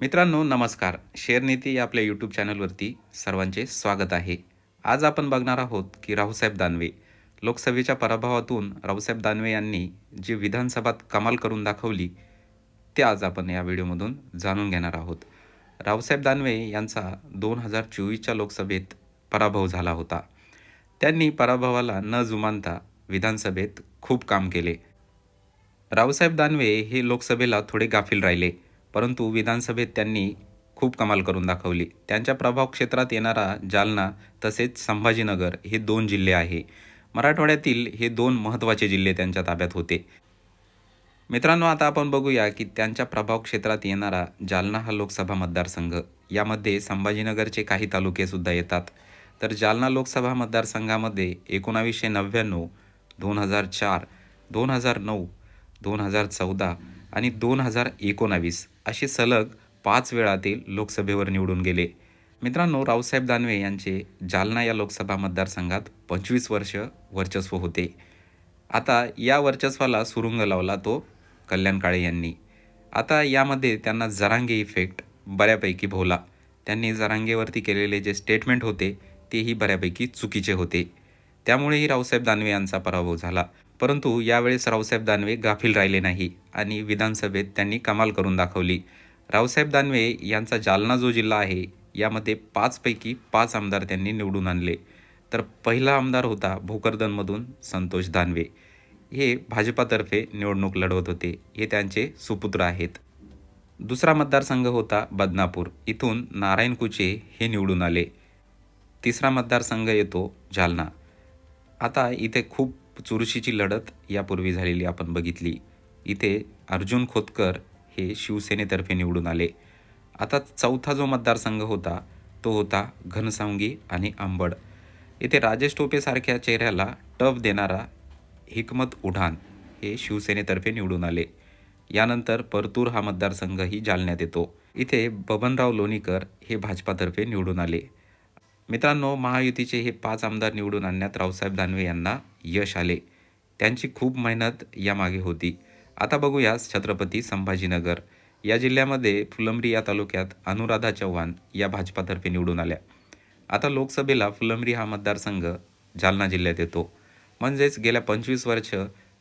मित्रांनो नमस्कार. शेअरनीती या आपल्या यूट्यूब चॅनलवरती सर्वांचे स्वागत आहे. आज आपण बघणार आहोत की रावसाहेब दानवे लोकसभेच्या पराभवातून रावसाहेब दानवे यांनी जी विधानसभात कमाल करून दाखवली ते आज आपण या व्हिडिओमधून जाणून घेणार आहोत. रावसाहेब दानवे यांचा दोन हजार चोवीसच्या लोकसभेत पराभव झाला होता. त्यांनी पराभवाला न जुमानता विधानसभेत खूप काम केले. रावसाहेब दानवे हे लोकसभेला थोडे गाफील राहिले. परंतु विधानसभेत त्यांनी खूप कमाल करून दाखवली. त्यांच्या प्रभाव क्षेत्रात येणारा जालना तसेच संभाजीनगर हे दोन जिल्हे आहे. मराठवाड्यातील हे दोन महत्त्वाचे जिल्हे त्यांच्या ताब्यात होते. मित्रांनो आता आपण बघूया की त्यांच्या प्रभाव क्षेत्रात येणारा जालना हा लोकसभा मतदारसंघ. यामध्ये संभाजीनगरचे काही तालुकेसुद्धा येतात. तर जालना लोकसभा मतदारसंघामध्ये एकोणावीसशे नव्याण्णव दोन हजार चार दोन हजार नऊ दोन हजार चौदा आणि दोन हजार एकोणावीस असे सलग पाच वेळा ते लोकसभेवर निवडून गेले. मित्रांनो रावसाहेब दानवे यांचे जालना या लोकसभा मतदारसंघात पंचवीस वर्ष वर्चस्व होते. आता या वर्चस्वाला सुरुंग लावला तो कल्याण काळे यांनी. आता यामध्ये त्यांना जरांगे इफेक्ट बऱ्यापैकी भोवला. त्यांनी जरांगेवरती केलेले जे स्टेटमेंट होते तेही बऱ्यापैकी चुकीचे होते. त्यामुळेही रावसाहेब दानवे यांचा पराभव झाला. परंतु यावेळेस रावसाहेब दानवे गाफील राहिले नाही आणि विधानसभेत त्यांनी कमाल करून दाखवली. रावसाहेब दानवे यांचा जालना जो जिल्हा आहे यामध्ये पाचपैकी पाच आमदार त्यांनी निवडून आणले. तर पहिला आमदार होता भोकरदनमधून संतोष दानवे. हे भाजपातर्फे निवडणूक लढवत होते. हे त्यांचे सुपुत्र आहेत. दुसरा मतदारसंघ होता बदनापूर. इथून नारायण कुचे हे निवडून आले. तिसरा मतदारसंघ येतो जालना. आता इथे खूप चुरशीची लढत यापूर्वी झालेली आपण बघितली. इथे अर्जुन खोतकर हे शिवसेनेतर्फे निवडून आले. आता चौथा जो मतदारसंघ होता तो होता घनसावंगी आणि आंबड. इथे राजेश टोपेसारख्या चेहऱ्याला टफ देणारा हिकमत उढान हे शिवसेनेतर्फे निवडून आले. यानंतर परतूर हा मतदारसंघही जालन्यात येतो. इथे बबनराव लोणीकर हे भाजपातर्फे निवडून आले. मित्रांनो महायुतीचे हे पाच आमदार निवडून आणण्यात रावसाहेब दानवे यांना यश आले. त्यांची खूप मेहनत यामागे होती. आता बघूया छत्रपती संभाजीनगर. या जिल्ह्यामध्ये फुलंब्री या तालुक्यात अनुराधा चव्हाण या भाजपातर्फे निवडून आल्या. आता लोकसभेला फुलंब्री हा मतदारसंघ जालना जिल्ह्यात येतो. म्हणजेच गेल्या पंचवीस वर्ष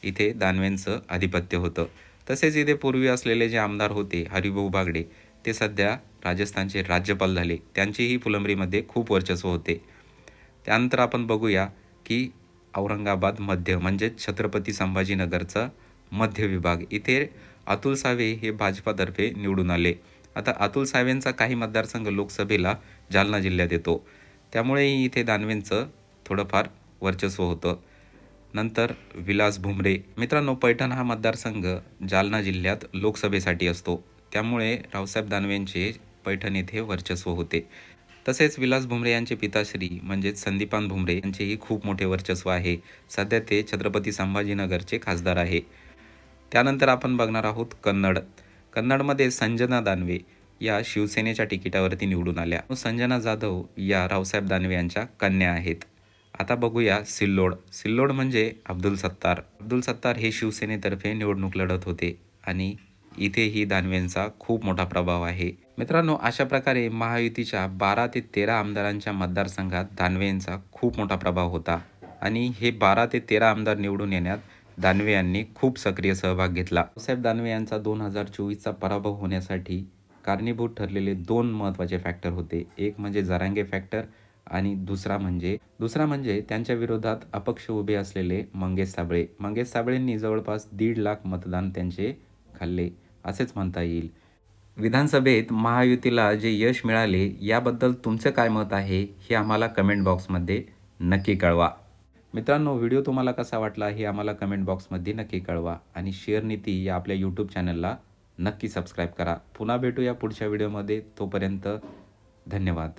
इथे दानवेंचं आधिपत्य होतं. तसेच इथे पूर्वी असलेले जे आमदार होते हरिभाऊ बागडे ते सध्या राजस्थानचे राज्यपाल झाले. त्यांचेही फुलंब्रीमध्ये खूप वर्चस्व होते. त्यानंतर आपण बघूया की औरंगाबाद मध्य म्हणजेच छत्रपती संभाजीनगरचा मध्य विभाग. इथे अतुल सावे हे भाजपातर्फे निवडून आले. आता अतुल सावेंचा काही मतदारसंघ लोकसभेला जालना जिल्ह्यात येतो. त्यामुळेही इथे दानवेंचं थोडंफार वर्चस्व होतं. नंतर विलास भुमरे. मित्रांनो पैठण हा मतदारसंघ जालना जिल्ह्यात लोकसभेसाठी असतो. त्यामुळे रावसाहेब दानवेंचे पैठण येथे वर्चस्व होते. तसेच विलास भुमरे यांचे पिताश्री म्हणजेच संदीपान भुमरे यांचेही खूप मोठे वर्चस्व आहे. सध्या ते छत्रपती संभाजीनगरचे खासदार आहे. त्यानंतर आपण बघणार आहोत कन्नड. कन्नडमध्ये संजना दानवे या शिवसेनेच्या तिकिटावरती निवडून आल्या. संजना जाधव या रावसाहेब दानवे यांच्या कन्या आहेत. आता बघूया सिल्लोड. सिल्लोड म्हणजे अब्दुल सत्तार. अब्दुल सत्तार हे शिवसेनेतर्फे निवडणूक लढत होते आणि इथेही दानवेंचा खूप मोठा प्रभाव आहे. मित्रांनो अशा प्रकारे महायुतीच्या बारा ते तेरा आमदारांच्या मतदारसंघात दानवेंचा खूप मोठा प्रभाव होता. आणि हे बारा ते तेरा आमदार निवडून येण्यात दानवे यांनी खूप सक्रिय सहभाग घेतला. साहेब दानवे यांचा दोन हजार चोवीसचा पराभव होण्यासाठी कारणीभूत ठरलेले दोन महत्त्वाचे फॅक्टर होते. एक म्हणजे जरांगे फॅक्टर आणि दुसरा म्हणजे दुसरा म्हणजे त्यांच्या विरोधात अपक्ष उभे असलेले मंगेश साबळे. मंगेश साबळेंनी जवळपास दीड लाख मतदान त्यांचे खाल्ले. असेच म्हणता येईल. विधानसभेत महायुतीला जे यश मिळाले याबद्दल तुमचं काय मत आहे हे आम्हाला कमेंट बॉक्समध्ये नक्की कळवा. मित्रांनो व्हिडिओ तुम्हाला कसा वाटला हे आम्हाला कमेंट बॉक्समध्ये नक्की कळवा. आणि शेअर नीती या आपल्या यूट्यूब चॅनलला नक्की सबस्क्राईब करा. पुन्हा भेटूया पुढच्या व्हिडिओमध्ये तोपर्यंत धन्यवाद.